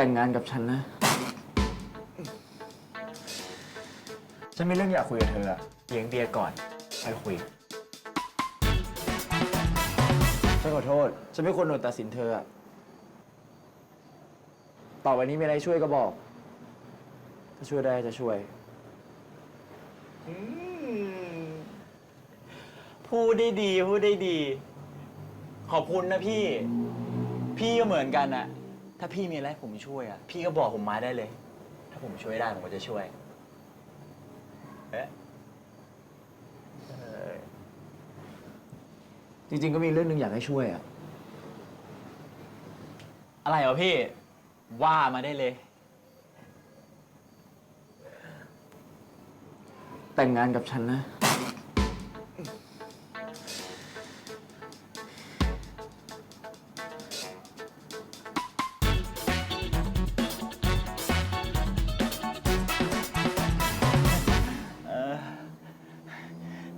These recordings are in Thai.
แต่งงานกับฉันนะ ฉันมีเรื่องอยากคุยกับเธออะเลี้ยงเบียร์ก่อนค่อยคุย ฉันขอโทษ ฉันไม่ควรโดนตัดสินเธออะต่อไปนี้มีอะไรช่วยก็บอก ถ้าช่วยได้จะช่วย พูดได้ดี พูดได้ดี ขอบคุณนะพี่ พี่ก็เหมือนกันอะ ถ้าพี่มีอะไรให้ผมช่วยอะ พี่ก็บอกผมมาได้เลย ถ้าผมช่วยได้ผมก็จะช่วย เอ๊ะจริงๆ ก็มีเรื่องหนึงอยากให้ช่วยอะ อะไรเหรอพี่ ว่ามาได้เลย แต่งงานกับฉันนะ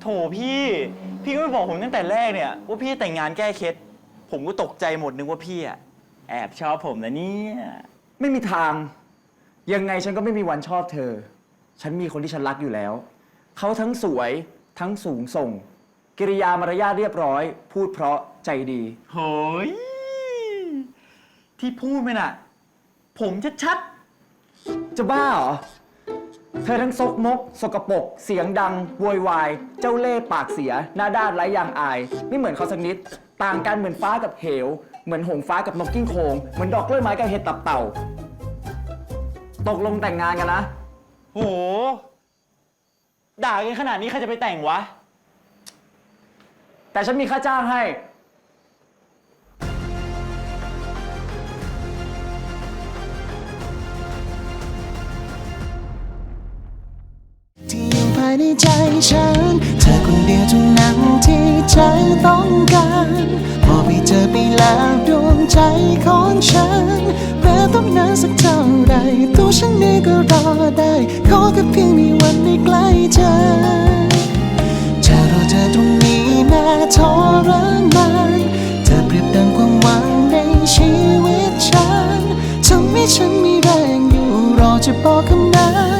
โถพี่ พี่ก็ไม่บอกผมตั้งแต่แรกเนี่ย ว่าพี่แต่งงานแก้เคล็ดผมก็ตกใจหมดนึกว่าพี่อะแอบชอบผมนะเนี่ย ไม่มีทาง ยังไงฉันก็ไม่มีวันชอบเธอ ฉันมีคนที่ฉันรักอยู่แล้ว เขาทั้งสวยทั้งสูงส่ง กิริยามารยาทเรียบร้อย พูดเพราะใจดี โหย ที่พูดไปน่ะ ผมชัดจะบ้าเหรอ เธอทั้งซกมก สกปรกเสียงดังโวยวาย เจ้าเล่ห์ปากเสีย หน้าด้านไร้ยางอาย ไม่เหมือนเขาสักนิด ต่างกันเหมือนฟ้ากับเหว เหมือนหงฟ้ากับนกกิ้งโคงเหมือนดอกกล้วยไม้กับเห็ดตับเต่า ตกลงแต่งงานกันนะๆโห ด่ากันขนาดนี้ใครจะไปแต่งวะ แต่ฉันมีค่าจ้างให้ ในใจฉัน เธอคนเดียวทุกนั้นที่ใจต้องการ พอไปเจอไปแล้วดวงใจของฉันแม้ต้องนานสักเท่าไรตัวฉันนี้ก็รอได้ ขอแค่เพียงมีวันได้ใกล้เธอจอเธอตรงนี้ม้ทรมานเธอปรียบดังความหวังในชีวิตฉันทำให้ฉันมีแรงอยู่รอจะบอกคำนั้น